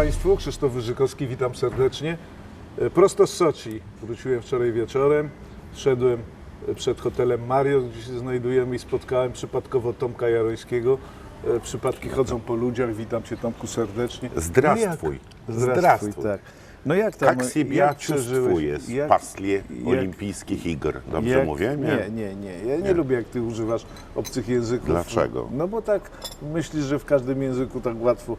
Państwu, Krzysztof Wyżykowski, witam serdecznie. E, prosto z Soczi wróciłem wczoraj wieczorem, szedłem e, przed hotelem Mario, gdzie się znajdujemy i spotkałem przypadkowo Tomka Jarońskiego. E, przypadki chodzą po ludziach, witam Cię Tomku serdecznie. Zdrastwuj. No Zdrastwuj, tak. No jak tam, no, Jak siebie jak przeżyłeś jak, paslie jak, olimpijskich igr, dobrze jak, mówię? Nie, nie, nie. Ja nie, nie, lubię, jak ty używasz obcych języków. Dlaczego? No bo tak myślisz, że w każdym języku tak łatwo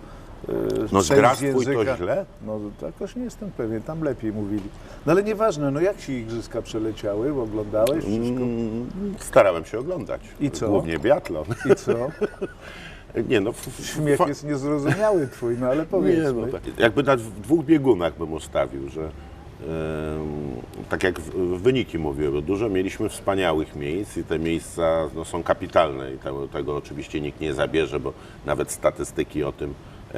no przejść z zdrastwuj to źle? No jakoś nie jestem pewien, tam lepiej mówili. No ale nieważne, no jak ci igrzyska przeleciały, bo oglądałeś wszystko? Mm, Starałem się oglądać. I co? Głównie biatlon. I co? Nie no, Śmiech fa- jest niezrozumiały twój, no ale nie, powiedzmy. no, tak. Jakby na dwóch biegunach bym ustawił, że tak jak wyniki mówiły, dużo mieliśmy wspaniałych miejsc i te miejsca no, są kapitalne i tego, tego oczywiście nikt nie zabierze, bo nawet statystyki o tym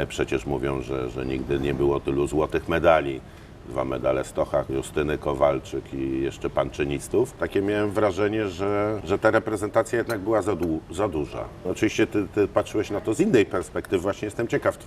przecież mówią, że, że nigdy nie było tylu złotych medali. Dwa medale Stochach, Justyny Kowalczyk i jeszcze panczynistów. Takie miałem wrażenie, że, że ta reprezentacja jednak była za, dłu- za duża. Oczywiście ty, ty patrzyłeś na to z innej perspektywy. Właśnie jestem ciekaw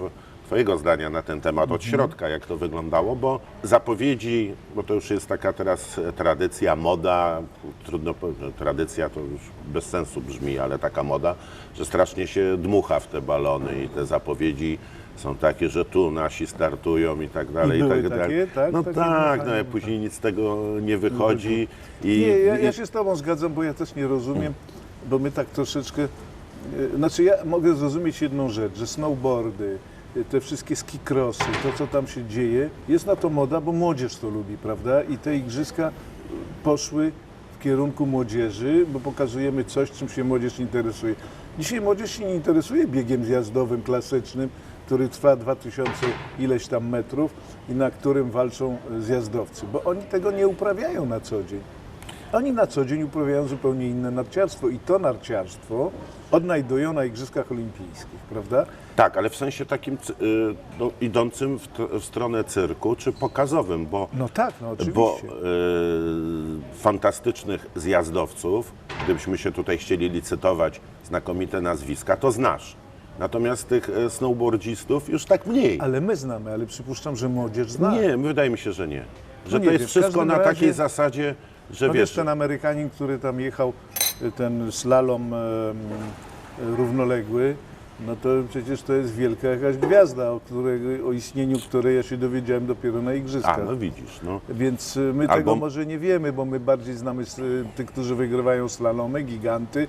Twojego zdania na ten temat od środka, jak to wyglądało, bo zapowiedzi, bo to już jest taka teraz tradycja, moda, trudno powiedzieć, tradycja to już bez sensu brzmi, ale taka moda, że strasznie się dmucha w te balony i te zapowiedzi są takie, że tu nasi startują i tak dalej. były tak takie, dalej. tak? No tak, dmuchanie, no, później nic z tego nie wychodzi. I, Nie, ja, ja i- się z Tobą zgadzam, bo ja też nie rozumiem, bo my tak troszeczkę. e, Znaczy, ja mogę zrozumieć jedną rzecz, że snowboardy, te wszystkie ski-crossy, to co tam się dzieje, jest na to moda, bo młodzież to lubi, prawda? I te igrzyska poszły w kierunku młodzieży, bo pokazujemy coś, czym się młodzież interesuje. Dzisiaj młodzież się nie interesuje biegiem zjazdowym klasycznym, który trwa 2000 ileś tam metrów i na którym walczą zjazdowcy, bo oni tego nie uprawiają na co dzień. Oni na co dzień uprawiają zupełnie inne narciarstwo i to narciarstwo odnajdują na Igrzyskach Olimpijskich, prawda? Tak, ale w sensie takim y, no, idącym w, w stronę cyrku czy pokazowym, bo, No tak, no oczywiście. bo y, fantastycznych zjazdowców, gdybyśmy się tutaj chcieli licytować znakomite nazwiska, to znasz. Natomiast tych e, snowboardzistów już tak mniej. Ale my znamy, ale przypuszczam, że młodzież zna. Nie, wydaje mi się, że nie. Że No to nie jest wiem, w wszystko na razie- takiej zasadzie, że No wiesz, ten Amerykanin, który tam jechał, y, ten slalom y, równoległy, no to przecież to jest wielka jakaś gwiazda, o, o istnieniu której ja się dowiedziałem dopiero na a Igrzyskach. no widzisz, no. Więc y, my Albo- tego może nie wiemy, bo my bardziej znamy tych, którzy wygrywają slalomy, giganty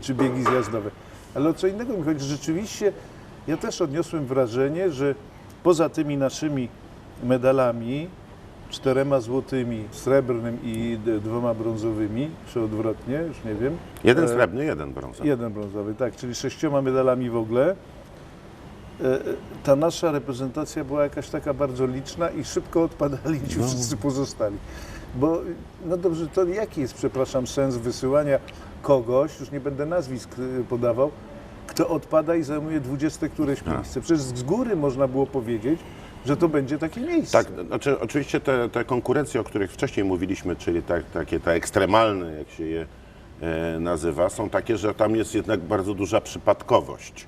czy biegi zjazdowe. Ale o co innego mi chodzi. Rzeczywiście ja też odniosłem wrażenie, że poza tymi naszymi medalami, czterema złotymi, srebrnym i dwoma brązowymi, czy odwrotnie, już nie wiem. Jeden e, srebrny, jeden brązowy. Jeden brązowy, tak, czyli sześcioma medalami w ogóle. E, e, Ta nasza reprezentacja była jakaś taka bardzo liczna i szybko odpadali ci wszyscy pozostali. Bo, no dobrze, to jaki jest, przepraszam, sens wysyłania kogoś, już nie będę nazwisk podawał, kto odpada i zajmuje 20 któreś miejsce? Przecież z góry można było powiedzieć, że to będzie takie miejsce. Tak, znaczy oczywiście te, te konkurencje, o których wcześniej mówiliśmy, czyli tak, takie te ekstremalne, jak się je e, nazywa, są takie, że tam jest jednak bardzo duża przypadkowość.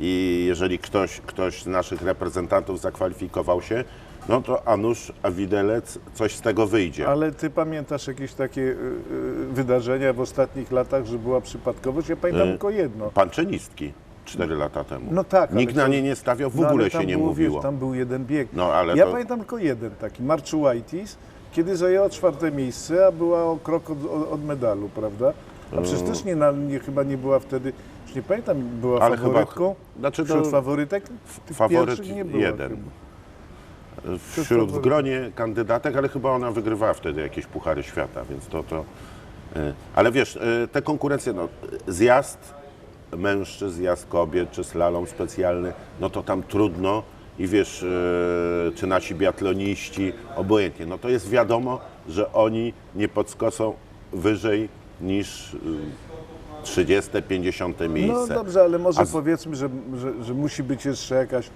I jeżeli ktoś, ktoś z naszych reprezentantów zakwalifikował się, no to a nuż, a widelec, coś z tego wyjdzie. Ale ty pamiętasz jakieś takie y, y, wydarzenia w ostatnich latach, że była przypadkowość? Ja pamiętam Y, tylko jedno. Panczynistki cztery lata temu. No tak, Nikt na nie nie stawiał, w No, ogóle się nie było, mówiło. Wiesz, tam był jeden bieg. No, ale ja to- pamiętam tylko jeden taki, Marczułajtis, kiedy zajęła czwarte miejsce, a była o krok od, od, medalu, prawda? A przecież też nie, na, nie, chyba nie była wtedy, już nie pamiętam, była Ale chyba- faworytką. znaczy to- Wśród faworytek faworyt nie było. jeden. Chyba. wśród w gronie kandydatek, ale chyba ona wygrywała wtedy jakieś puchary świata, więc to to. y, Ale wiesz, y, te konkurencje, no, zjazd mężczyzn, zjazd kobiet, czy slalom specjalny, no to tam trudno i wiesz, y, czy nasi biatloniści, obojętnie, no to jest wiadomo, że oni nie podskoczą wyżej niż y, 30, 50 No miejsce. dobrze, ale może A powiedzmy, że, że, że musi być jeszcze jakaś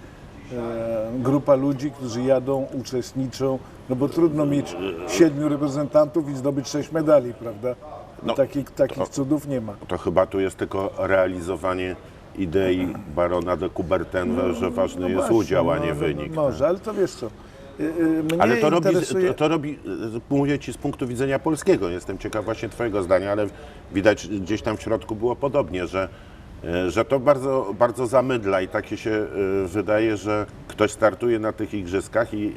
e, grupa ludzi, którzy jadą, uczestniczą, no bo trudno mieć siedmiu reprezentantów i zdobyć sześć medali, prawda? No, takich takich to- cudów nie ma. To chyba tu jest tylko realizowanie idei barona de Coubertin, że ważny jest No właśnie, udział, a no, nie no, wynik. Może, ale to wiesz co, y, y, mnie Ale to robi, to, to robi, y, mówię Ci z punktu widzenia polskiego, jestem ciekaw właśnie Twojego zdania, ale widać gdzieś tam w środku było podobnie, że, że to bardzo, bardzo zamydla i takie się y, wydaje, że ktoś startuje na tych igrzyskach i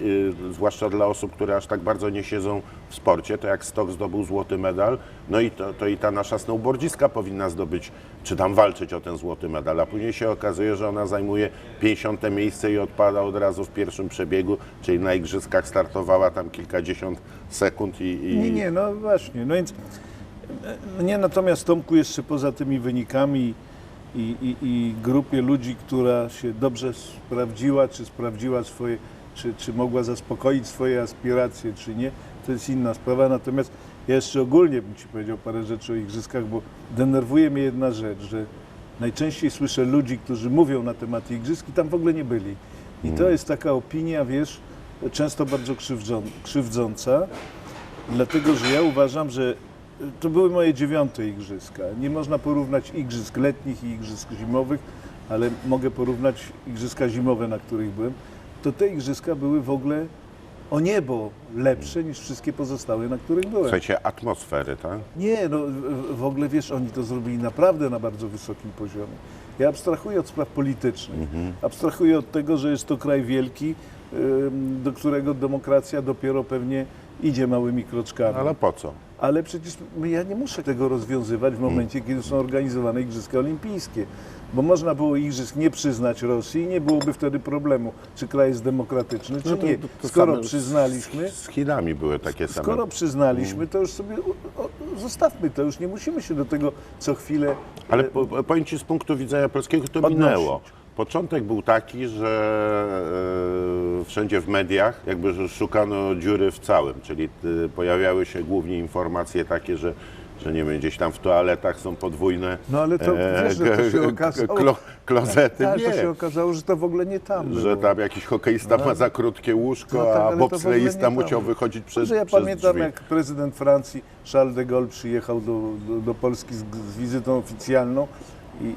y, zwłaszcza dla osób, które aż tak bardzo nie siedzą w sporcie, to jak Stok zdobył złoty medal, no i to, to i ta nasza snowboardzistka powinna zdobyć, czy tam walczyć o ten złoty medal, a później się okazuje, że ona zajmuje 50 miejsce i odpada od razu w pierwszym przebiegu, czyli na igrzyskach startowała tam kilkadziesiąt sekund i... i... Nie, nie, no właśnie. No więc e, mnie natomiast Tomku jeszcze poza tymi wynikami i, i, i grupie ludzi, która się dobrze sprawdziła, czy sprawdziła swoje, czy, czy mogła zaspokoić swoje aspiracje, czy nie, to jest inna sprawa. Natomiast ja jeszcze ogólnie bym Ci powiedział parę rzeczy o igrzyskach, bo denerwuje mnie jedna rzecz, że najczęściej słyszę ludzi, którzy mówią na temat igrzysk i tam w ogóle nie byli. I to jest taka opinia, wiesz, często bardzo krzywdzą, krzywdząca, dlatego że ja uważam, że to były moje dziewiąte igrzyska. Nie można porównać igrzysk letnich i igrzysk zimowych, ale mogę porównać igrzyska zimowe, na których byłem. To te igrzyska były w ogóle o niebo lepsze niż wszystkie pozostałe, na których byłem. Słuchajcie, atmosfery, tak? Nie, no w- ogóle wiesz, oni to zrobili naprawdę na bardzo wysokim poziomie. Ja abstrahuję od spraw politycznych, abstrahuję od tego, że jest to kraj wielki, do którego demokracja dopiero pewnie idzie małymi kroczkami. Ale po co? Ale przecież ja nie muszę tego rozwiązywać w momencie, kiedy są organizowane Igrzyska Olimpijskie. Bo można było igrzysk nie przyznać Rosji i nie byłoby wtedy problemu, czy kraj jest demokratyczny, czy No to- nie. Skoro przyznaliśmy, Z Chinami były takie same. Skoro przyznaliśmy, to już sobie o, zostawmy to, już nie musimy się do tego co chwilę. Ale e, po- powiem Ci z punktu widzenia polskiego to Odnosić. minęło. Początek był taki, że e, wszędzie w mediach jakby szukano dziury w całym, czyli e, pojawiały się głównie informacje takie, że, że nie wiem, gdzieś tam w toaletach są podwójne No ale to wiesz, że to się okazało- klo, klozety. tak, to się okazało, że to w ogóle nie tam że było. tam jakiś hokeista ma za krótkie łóżko, No tak, a bobsleista musiał wychodzić przez, Że ja przez pamiętam, drzwi. jak prezydent Francji Charles de Gaulle przyjechał do, do, do Polski z, z wizytą oficjalną i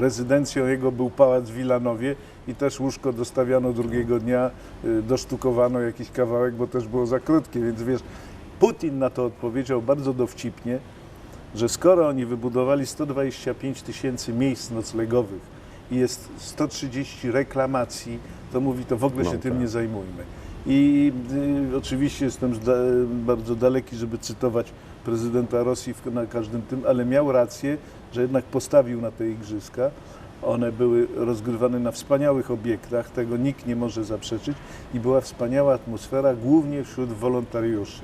rezydencją jego był pałac w Wilanowie i też łóżko dostawiano drugiego dnia, y, dosztukowano jakiś kawałek, bo też było za krótkie, więc wiesz, Putin na to odpowiedział bardzo dowcipnie, że skoro oni wybudowali 125 tysięcy miejsc noclegowych i jest 130 reklamacji, to mówi, to w ogóle No się tym tak. nie zajmujmy. I y, oczywiście jestem zda, bardzo daleki, żeby cytować prezydenta Rosji na każdym tym, ale miał rację, że jednak postawił na te igrzyska. One były rozgrywane na wspaniałych obiektach, tego nikt nie może zaprzeczyć i była wspaniała atmosfera, głównie wśród wolontariuszy.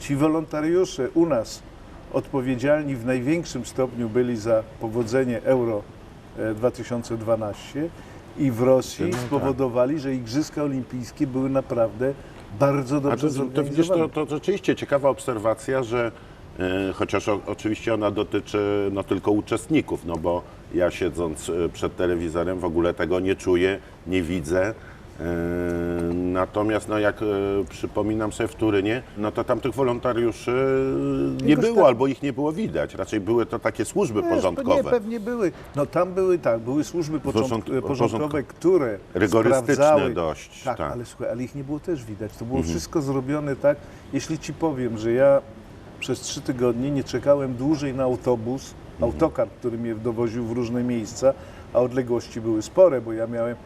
Ci wolontariusze u nas odpowiedzialni w największym stopniu byli za powodzenie Euro e, 2012 i w Rosji tak. spowodowali, że Igrzyska Olimpijskie były naprawdę bardzo A dobrze to, to, widzisz, zorganizowane. to, to rzeczywiście ciekawa obserwacja, że e, chociaż o, oczywiście ona dotyczy no, tylko uczestników, no bo ja siedząc e, przed telewizorem w ogóle tego nie czuję, nie widzę. E, natomiast no, jak e, przypominam sobie w Turynie, no to tam tych wolontariuszy nie było tak- albo ich nie było widać. Raczej były to takie służby Wiesz, porządkowe. Nie, pewnie były. No tam były tak, były służby porządk, Porządk- porządkowe, które Rygorystyczne sprawdzały. dość, Tak, tak. ale słuchaj, ale ich nie było też widać. To było wszystko zrobione tak. Jeśli ci powiem, że ja przez trzy tygodnie nie czekałem dłużej na autobus, autokar, który mnie dowoził w różne miejsca, a odległości były spore, bo ja miałem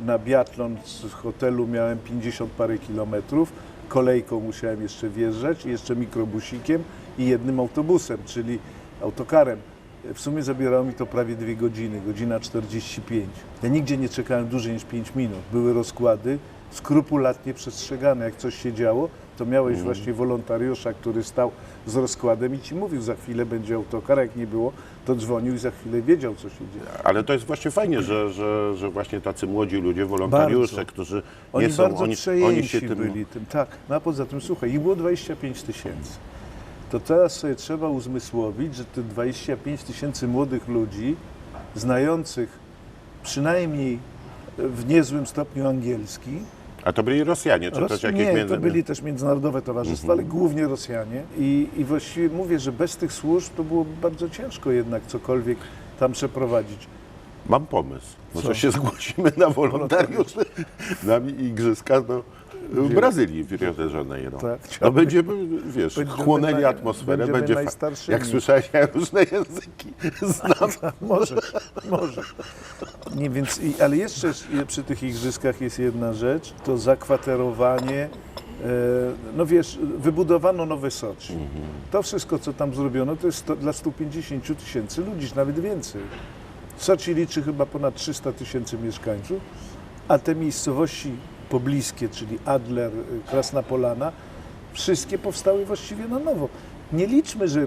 na biatlon z hotelu miałem 50 parę kilometrów, kolejką musiałem jeszcze wjeżdżać, jeszcze mikrobusikiem i jednym autobusem, czyli autokarem. W sumie zabierało mi to prawie dwie godziny, godzina 45. Ja nigdzie nie czekałem dłużej niż 5 minut. Były rozkłady skrupulatnie przestrzegane. Jak coś się działo, to miałeś właśnie wolontariusza, który stał z rozkładem i ci mówił, za chwilę będzie autokar, jak nie było, to dzwonił i za chwilę wiedział, co się dzieje. Ale to jest właśnie fajnie, że, że, że właśnie tacy młodzi ludzie, wolontariusze, Bardzo. którzy Oni nie są, bardzo oni, oni się tym, byli tym. Tak, no a poza tym, słuchaj, ich było 25 tysięcy. To teraz sobie trzeba uzmysłowić, że te 25 tysięcy młodych ludzi, znających przynajmniej w niezłym stopniu angielski, A to byli Rosjanie, czy Ros- też jakieś nie, między... to byli też międzynarodowe towarzystwa, ale głównie Rosjanie. I, I właściwie mówię, że bez tych służb to było bardzo ciężko jednak cokolwiek tam przeprowadzić. Mam pomysł. Może Co? się zgłosimy na wolontariuszy na igrzyska do w Brazylii, w Rio de Janeiro. Tak, A będziemy, wiesz, Będziemy chłonęli atmosferę. Będzie najstarszymi. Jak słyszałeś, ja różne języki znam. Możesz, możesz. Nie, więc, ale jeszcze przy tych igrzyskach jest jedna rzecz, to zakwaterowanie. e, No wiesz, wybudowano nowe Soczi. To wszystko, co tam zrobiono, to jest sto, dla 150 tysięcy ludzi, nawet więcej. Soczi liczy chyba ponad 300 tysięcy mieszkańców, a te miejscowości pobliskie, czyli Adler, y, Krasna Polana, wszystkie powstały właściwie na nowo. Nie liczmy, że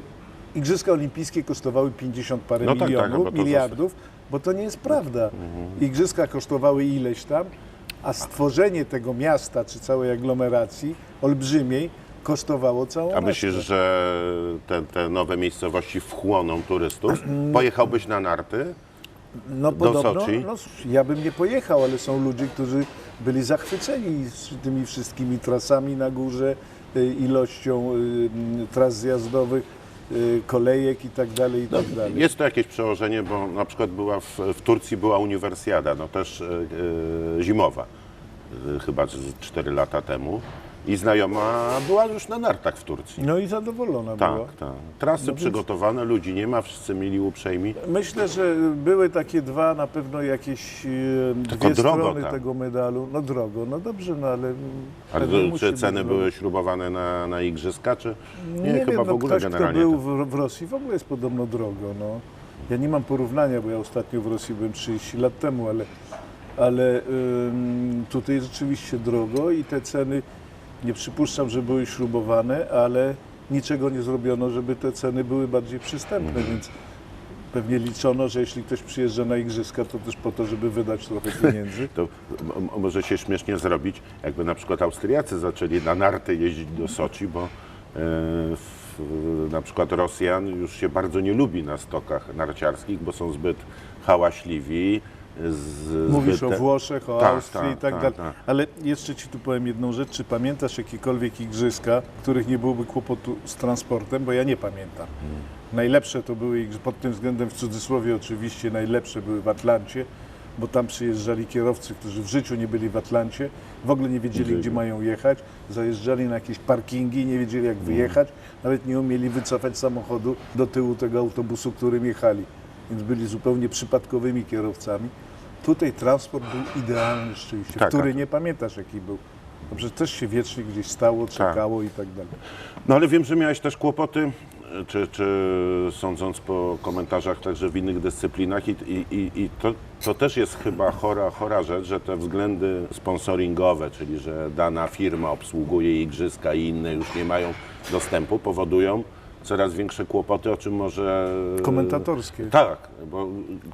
Igrzyska Olimpijskie kosztowały 50 parę No tak, tak, milionów, no bo miliardów, bo to nie jest prawda. Igrzyska kosztowały ileś tam, a stworzenie tego miasta czy całej aglomeracji olbrzymiej kosztowało całą A resztę. myślisz, że te, te nowe miejscowości wchłoną turystów? Pojechałbyś na narty? No do podobno, Soczi? no, ja bym nie pojechał, ale są ludzie, którzy byli zachwyceni tymi wszystkimi trasami na górze, y, ilością y, tras zjazdowych, y, kolejek i tak dalej, i tak dalej. Jest to jakieś przełożenie, bo na przykład była w, w Turcji była uniwersjada, no też zimowa, chyba z 4 lata temu. I znajoma była już na nartach w Turcji. No i zadowolona była. Tak, tak. Trasy No więc- przygotowane, ludzi nie ma, wszyscy mieli uprzejmi. Myślę, że były takie dwa na pewno jakieś e, Tylko dwie drogo strony tam. tego medalu. No drogo, no dobrze, no ale... Ale pewnie musi czy być ceny drogo. były śrubowane na, na igrzyska, czy nie? Nie, chyba wiem, w no ogóle ktoś, kto generalnie. był tak. w, w Rosji, w ogóle jest podobno drogo. No. Ja nie mam porównania, bo ja ostatnio w Rosji byłem 30 lat temu, ale, ale ym, tutaj rzeczywiście drogo i te ceny, nie przypuszczam, że były śrubowane, ale niczego nie zrobiono, żeby te ceny były bardziej przystępne, Mhm. więc pewnie liczono, że jeśli ktoś przyjeżdża na igrzyska, to też po to, żeby wydać trochę pieniędzy. To może się śmiesznie zrobić, jakby na przykład Austriacy zaczęli na narty jeździć do Soczi, bo e, na przykład Rosjan już się bardzo nie lubi na stokach narciarskich, bo są zbyt hałaśliwi. Z, Mówisz zbyt o Włoszech, o Tak, Austrii tak, i tak tak, dalej. tak. Ale jeszcze Ci tu powiem jedną rzecz. Czy pamiętasz jakiekolwiek igrzyska, których nie byłoby kłopotu z transportem? Bo ja nie pamiętam. Hmm. Najlepsze to były, pod tym względem w cudzysłowie oczywiście, najlepsze były w Atlancie, bo tam przyjeżdżali kierowcy, którzy w życiu nie byli w Atlancie, w ogóle nie wiedzieli, Wiedzieli. gdzie mają jechać, zajeżdżali na jakieś parkingi, nie wiedzieli, jak wyjechać, nawet nie umieli wycofać samochodu do tyłu tego autobusu, którym jechali. Więc byli zupełnie przypadkowymi kierowcami. Tutaj transport był idealny szczęście, Tak, który tak. nie pamiętasz jaki był. Dobrze, też się wiecznie gdzieś stało, czekało i tak dalej. No ale wiem, że miałeś też kłopoty, czy, czy sądząc po komentarzach także w innych dyscyplinach i, i, i, i to, to też jest chyba chora, chora rzecz, że te względy sponsoringowe, czyli że dana firma obsługuje igrzyska i inne już nie mają dostępu, powodują coraz większe kłopoty, o czym może... Komentatorskie. Tak, bo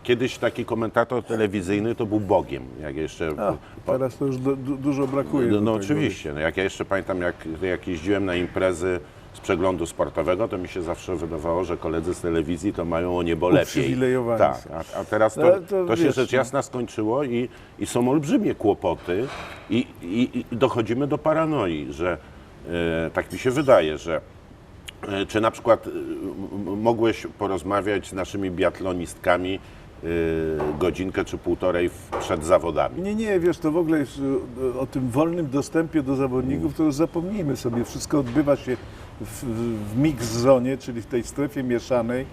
kiedyś taki komentator telewizyjny to był Bogiem, jak jeszcze... A, teraz to już du, du, dużo brakuje. No, no oczywiście. No, jak ja jeszcze pamiętam, jak, jak jeździłem na imprezy z przeglądu sportowego, to mi się zawsze wydawało, że koledzy z telewizji to mają o niebo lepiej. Tak, a, a teraz to, Ale to to, się rzecz no. jasna skończyło i, i są olbrzymie kłopoty i, i, i dochodzimy do paranoi, że e, tak mi się wydaje, że e, czy na przykład e, m- mogłeś porozmawiać z naszymi biatlonistkami e, godzinkę czy półtorej przed zawodami? Nie, nie, wiesz, to w ogóle y, o tym wolnym dostępie do zawodników, to już zapomnijmy sobie. Wszystko odbywa się w, w mix zonie, czyli w tej strefie mieszanej,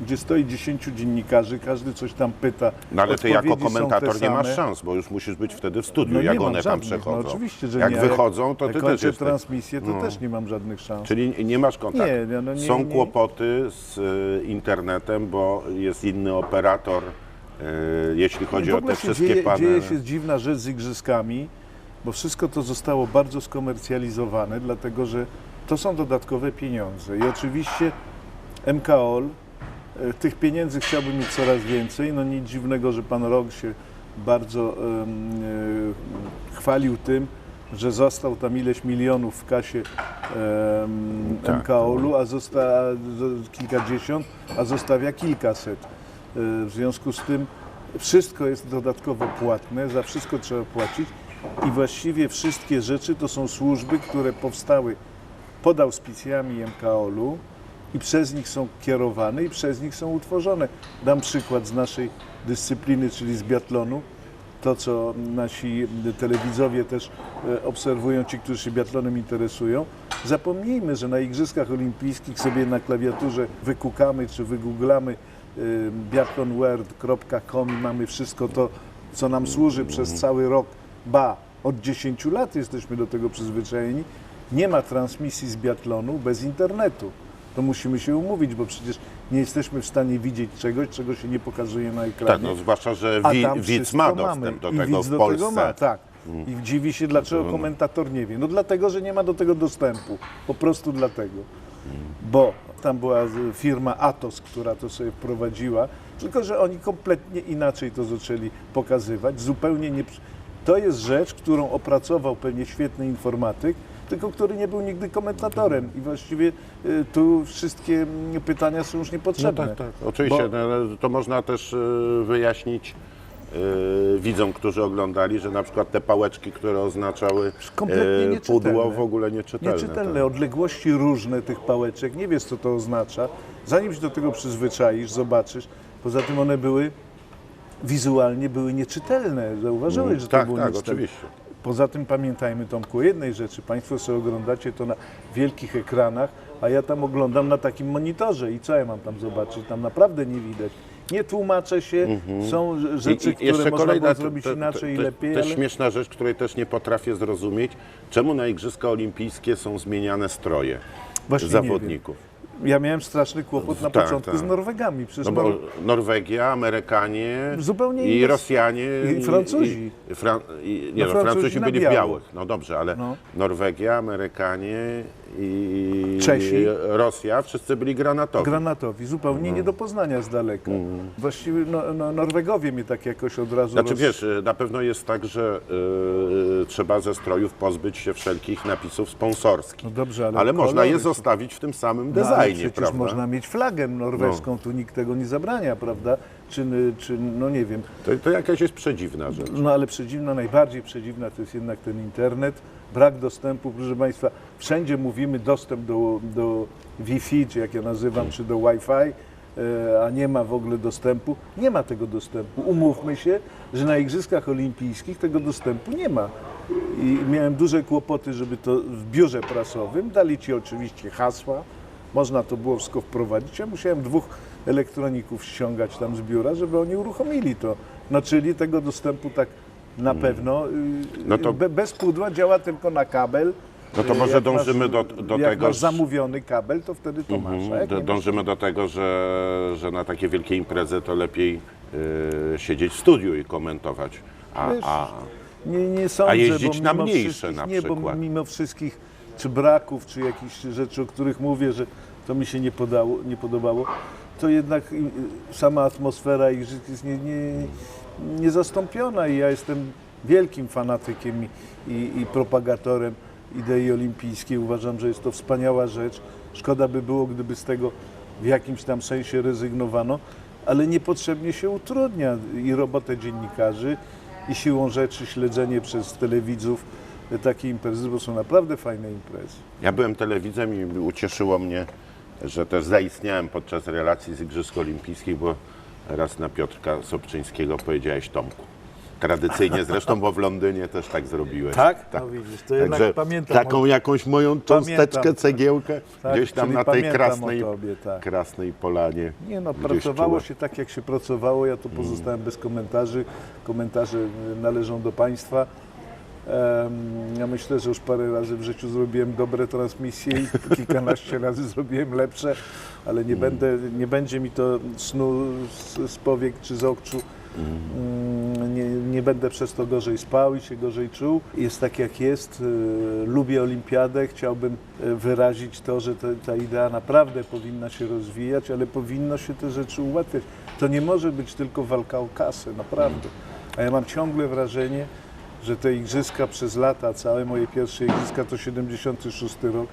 gdzie stoi 10 dziennikarzy, każdy coś tam pyta. No ale ty jako komentator nie masz szans, bo już musisz być wtedy w studiu, No jak one tam żadnych, przechodzą. No oczywiście, że jak nie. wychodzą, to jak ty też jesteś. transmisję, to No. też nie mam żadnych szans. Czyli nie masz kontaktu. Nie, nie, no nie- Są kłopoty z y, internetem, bo jest inny operator, y, jeśli chodzi w o te wszystkie dzieje, panele. dzieje się dziwna rzecz z igrzyskami, bo wszystko to zostało bardzo skomercjalizowane, dlatego że to są dodatkowe pieniądze. I oczywiście MKOL tych pieniędzy chciałby mieć coraz więcej. No nic dziwnego, że pan Rok się bardzo e, chwalił tym, że został tam ileś milionów w kasie em, Tak. MKOL-u, a zosta zo- kilkadziesiąt, a zostawia kilkaset. E, W związku z tym wszystko jest dodatkowo płatne, za wszystko trzeba płacić i właściwie wszystkie rzeczy to są służby, które powstały pod auspicjami MKOL-u i przez nich są kierowane i przez nich są utworzone. Dam przykład z naszej dyscypliny, czyli z biatlonu. To, co nasi telewidzowie też e, obserwują, ci, którzy się biatlonem interesują. Zapomnijmy, że na Igrzyskach Olimpijskich sobie na klawiaturze wykukamy czy wygooglamy y, biathlonworld.com i mamy wszystko to, co nam służy przez cały rok. Ba, od 10 lat jesteśmy do tego przyzwyczajeni. Nie ma transmisji z biatlonu bez internetu. To musimy się umówić, bo przecież nie jesteśmy w stanie widzieć czegoś, czego się nie pokazuje na ekranie. Tak, no zwłaszcza, że wi, widz ma mamy. dostęp do I tego w do Polsce. Tego ma, tak. I dziwi się, dlaczego komentator nie wie. No dlatego, że nie ma do tego dostępu. Po prostu dlatego. Bo tam była firma Atos, która to sobie wprowadziła, tylko że oni kompletnie inaczej to zaczęli pokazywać. Zupełnie nie. To jest rzecz, którą opracował pewnie świetny informatyk, tylko który nie był nigdy komentatorem. I właściwie y, tu wszystkie mm, pytania są już No niepotrzebne. tak, tak. Oczywiście, Bo- no, to można też y, wyjaśnić y, widzom, którzy oglądali, że na przykład te pałeczki, które oznaczały kompletnie nieczytelne. pudło, w ogóle nieczytelne. Nieczytelne, odległości różne tych pałeczek, nie wiesz co to oznacza. Zanim się do tego przyzwyczaisz, zobaczysz, poza tym one były wizualnie były nieczytelne. Zauważyłeś, że to tak, było tak, nieczytelne. oczywiście. Poza tym pamiętajmy Tomku o jednej rzeczy, Państwo sobie oglądacie to na wielkich ekranach, a ja tam oglądam na takim monitorze i co ja mam tam zobaczyć? Tam naprawdę nie widać. Nie tłumaczę się, są rze- rzeczy, które można było zrobić inaczej i lepiej, Też ale... śmieszna rzecz, której też nie potrafię zrozumieć, czemu na Igrzyska Olimpijskie są zmieniane stroje Właśnie nie zawodników. Ja miałem straszny kłopot na Tak, początku tak. z Norwegami. Przecież No bo Nor- Norwegia, Amerykanie Zupełnie i Rosjanie i Francuzi. I, Fran, i, nie, No, no, Francuzi Francuzi byli w białych, no dobrze, ale No. Norwegia, Amerykanie i Czesi. Rosja, wszyscy byli granatowi. Granatowi, zupełnie nie do poznania z daleka. Właściwie no, no, Norwegowie mnie tak jakoś od razu Znaczy roz- wiesz, na pewno jest tak, że y, trzeba ze strojów pozbyć się wszelkich napisów sponsorskich. No dobrze, ale można je kolory są- zostawić w tym samym No, ale designie, przecież prawda? można mieć flagę norweską, tu nikt tego nie zabrania, prawda? Czy, czy no nie wiem. To, to jakaś jest przedziwna rzecz. No ale przedziwna, najbardziej przedziwna to jest jednak ten internet, brak dostępu, proszę Państwa, wszędzie mówimy dostęp do, do Wi-Fi, czy jak ja nazywam, czy do Wi-Fi, e, a nie ma w ogóle dostępu. Nie ma tego dostępu. Umówmy się, że na Igrzyskach Olimpijskich tego dostępu nie ma. I miałem duże kłopoty, żeby to w biurze prasowym, dali Ci oczywiście hasła, można to było wszystko wprowadzić. Ja musiałem dwóch elektroników ściągać tam z biura, żeby oni uruchomili to. No czyli tego dostępu tak na pewno y, No to- be, bez pudła działa tylko na kabel. No to Y, może jak dążymy masz, do- do jak tego, masz zamówiony kabel, to wtedy to masz. A Mhm, masz, Dążymy do tego, że, że na takie wielkie imprezy to lepiej y, siedzieć w studiu i komentować. A, Wiesz, a, Nie, nie sądzę, jeździć bo na mniejsze na nie, bo przykład. mimo wszystkich czy braków, czy jakichś rzeczy, o których mówię, że to mi się nie, podało, nie podobało, to jednak y, y, sama atmosfera życia jest nie, nie, niezastąpiona i ja jestem wielkim fanatykiem i, i, i propagatorem idei olimpijskiej. Uważam, że jest to wspaniała rzecz. Szkoda by było, gdyby z tego w jakimś tam sensie rezygnowano, ale niepotrzebnie się utrudnia i robotę dziennikarzy, i siłą rzeczy śledzenie przez telewidzów takiej imprezy, bo są naprawdę fajne imprezy. ja byłem telewidzem i ucieszyło mnie, że też zaistniałem podczas relacji z Igrzysk Olimpijskich, bo raz na Piotrka Sobczyńskiego powiedziałeś Tomku. Tradycyjnie zresztą, bo w Londynie też tak zrobiłeś. No widzisz, to jednak Także pamiętam. taką jakąś moją cząsteczkę, Pamiętam. cegiełkę Tak, gdzieś tam na tej krasnej, o tobie, tak. krasnej polanie. Nie no, pracowało czułem. się tak, jak się pracowało. Ja tu pozostałem bez komentarzy. Komentarze należą do Państwa. Ja myślę, że już parę razy w życiu zrobiłem dobre transmisje i kilkanaście razy zrobiłem lepsze, ale nie, będę, nie będzie mi to snu z, z powiek czy z oczu. Mm, Nie, nie będę przez to gorzej spał i się gorzej czuł. Jest tak jak jest. Y, Lubię olimpiadę. Chciałbym y, wyrazić to, że te, ta idea naprawdę powinna się rozwijać, ale powinno się te rzeczy ułatwiać. To nie może być tylko walka o kasę, naprawdę. A ja mam ciągle wrażenie, że te igrzyska przez lata, całe moje pierwsze igrzyska to 76 rok,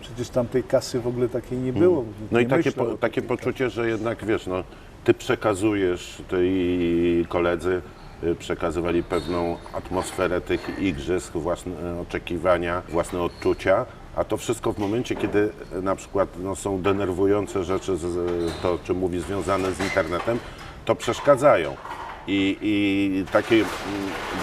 przecież tam tej kasy w ogóle takiej nie było. Nikt No i nie takie, myślał po, takie poczucie, że jednak wiesz, no, ty przekazujesz, ty i koledzy y, przekazywali pewną atmosferę tych igrzysk, własne oczekiwania, własne odczucia. A to wszystko w momencie, kiedy y, na przykład no, są denerwujące rzeczy, to czym mówi związane z internetem, to przeszkadzają. I, i takie, mm,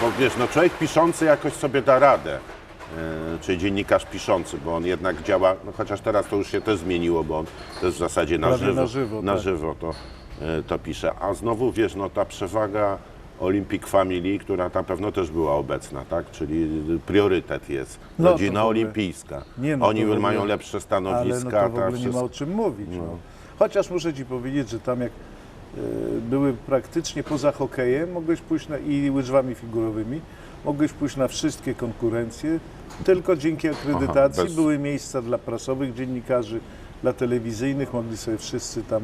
bo wiesz, no człowiek piszący jakoś sobie da radę, e, czy dziennikarz piszący, bo on jednak działa, no chociaż teraz to już się też zmieniło, bo on też w zasadzie na Prawie żywo, na żywo, na tak. żywo to, e, to pisze. A znowu, wiesz, no ta przewaga Olympic Family, która na pewno też była obecna, tak? Czyli priorytet jest. No, Rodzina olimpijska. Nie, no Oni mają lepsze Ale stanowiska. no to w ogóle nie wszystko- ma o czym mówić. No. Chociaż muszę Ci powiedzieć, że tam jak były praktycznie poza hokejem, mogłeś pójść na, i łyżwami figurowymi, mogłeś pójść na wszystkie konkurencje. Tylko dzięki akredytacji bez- były miejsca dla prasowych dziennikarzy, dla telewizyjnych, mogli sobie wszyscy tam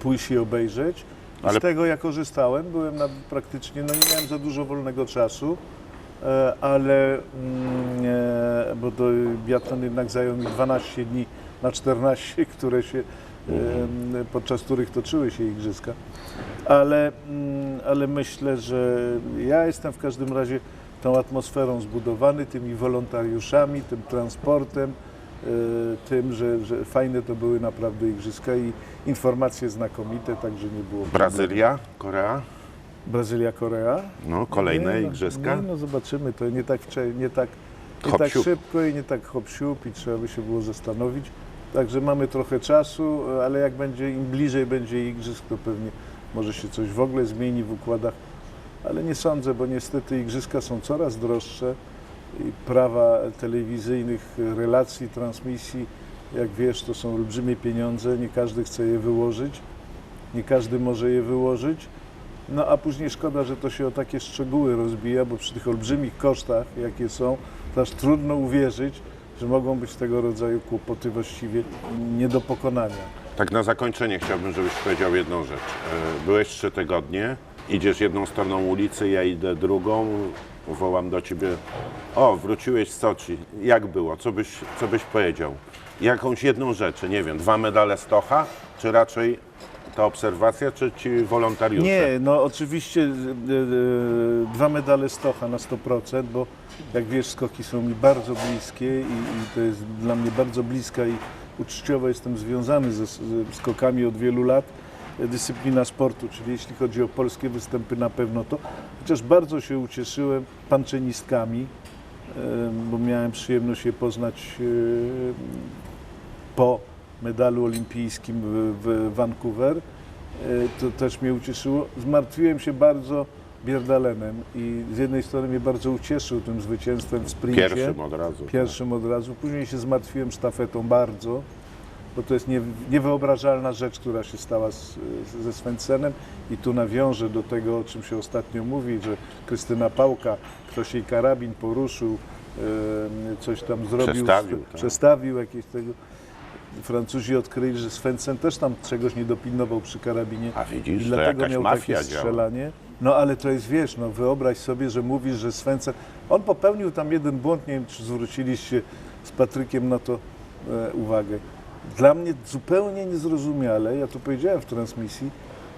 pójść i obejrzeć. I Ale- Z tego ja korzystałem, byłem na, praktycznie, no nie miałem za dużo wolnego czasu, e, ale mm, e, bo to biatlon jednak zajął mi 12 dni na 14, które się, podczas których toczyły się igrzyska. Ale, mm, ale myślę, że ja jestem w każdym razie tą atmosferą zbudowany, tymi wolontariuszami, tym transportem, e, tym, że, że fajne to były naprawdę igrzyska i informacje znakomite, także nie było. Brazylia, Korea, Brazylia, Korea. no kolejne Nie, no, igrzyska. Nie, no zobaczymy, to nie tak, nie tak, nie tak szybko i nie tak hop i trzeba by się było zastanowić. Także mamy trochę czasu, ale jak będzie, im bliżej będzie igrzysk, to pewnie może się coś w ogóle zmieni w układach, ale nie sądzę, bo niestety igrzyska są coraz droższe i prawa telewizyjnych relacji, transmisji, jak wiesz, to są olbrzymie pieniądze, nie każdy chce je wyłożyć, nie każdy może je wyłożyć. No a później szkoda, że to się o takie szczegóły rozbija, bo przy tych olbrzymich kosztach, jakie są, to aż trudno uwierzyć, że mogą być tego rodzaju kłopoty właściwie nie do pokonania. Tak na zakończenie chciałbym, żebyś powiedział jedną rzecz. E, Byłeś trzy tygodnie, idziesz jedną stroną ulicy, ja idę drugą, wołam do ciebie, o, wróciłeś z Soczi, jak było, co byś, co byś powiedział? Jakąś jedną rzecz, nie wiem, dwa medale Stocha, czy raczej ta obserwacja, czy ci wolontariusze? Nie, no oczywiście e, e, dwa medale Stocha na 100%, bo jak wiesz, skoki są mi bardzo bliskie i, i to jest dla mnie bardzo bliska i uczciowo jestem związany ze, ze skokami od wielu lat. E, Dyscyplina sportu, czyli jeśli chodzi o polskie występy na pewno to, chociaż bardzo się ucieszyłem panczynistkami, e, bo miałem przyjemność je poznać e, po medalu olimpijskim w, w Vancouver. E, To też mnie ucieszyło. Zmartwiłem się bardzo Bierdalenem i z jednej strony mnie bardzo ucieszył tym zwycięstwem w sprincie. Pierwszym od razu. Pierwszym od razu. Później się zmartwiłem sztafetą bardzo, bo to jest nie, niewyobrażalna rzecz, która się stała z, ze Svensenem i tu nawiążę do tego, o czym się ostatnio mówi, że Krystyna Pałka, ktoś jej karabin poruszył, e, coś tam zrobił, Przestawił, tak. przestawił jakieś tego. Francuzi odkryli, że Svensson też tam czegoś nie dopilnował przy karabinie. A widzisz, I dlatego miał mafia takie działa. strzelanie. No ale to jest, wiesz, no wyobraź sobie, że mówisz, że Svensson... On popełnił tam jeden błąd, nie wiem, czy zwróciliście z Patrykiem na to e, uwagę. Dla mnie zupełnie niezrozumiale, ja to powiedziałem w transmisji,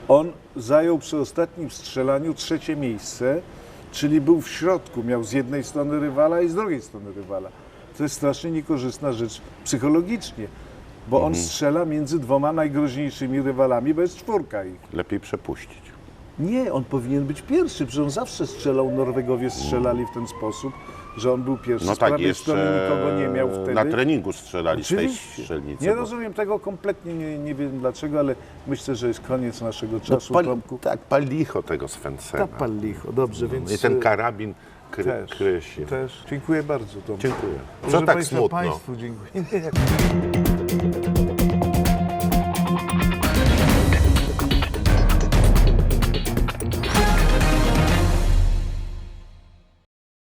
on zajął przy ostatnim strzelaniu trzecie miejsce, czyli był w środku, miał z jednej strony rywala i z drugiej strony rywala. To jest strasznie niekorzystna rzecz psychologicznie, bo on strzela między dwoma najgroźniejszymi rywalami, bo jest czwórka ich. Lepiej przepuścić. Nie, on powinien być pierwszy, przecież on zawsze strzelał, Norwegowie strzelali w ten sposób, że on był pierwszy. No z tak, prawej jeszcze nikogo nie miał wtedy. na treningu strzelali z tej Oczywiście. strzelnicy. Nie bo- rozumiem tego kompletnie, nie, nie wiem dlaczego, ale myślę, że jest koniec naszego No, czasu, pal, Tomku. tak, pal licho tego Swensena. Ta pal licho, dobrze, więc... I ten e, karabin kry, też, też. Dziękuję bardzo, Tomku. Dziękuję. Co Proszę tak Państwa, smutno? Państwu dziękuję.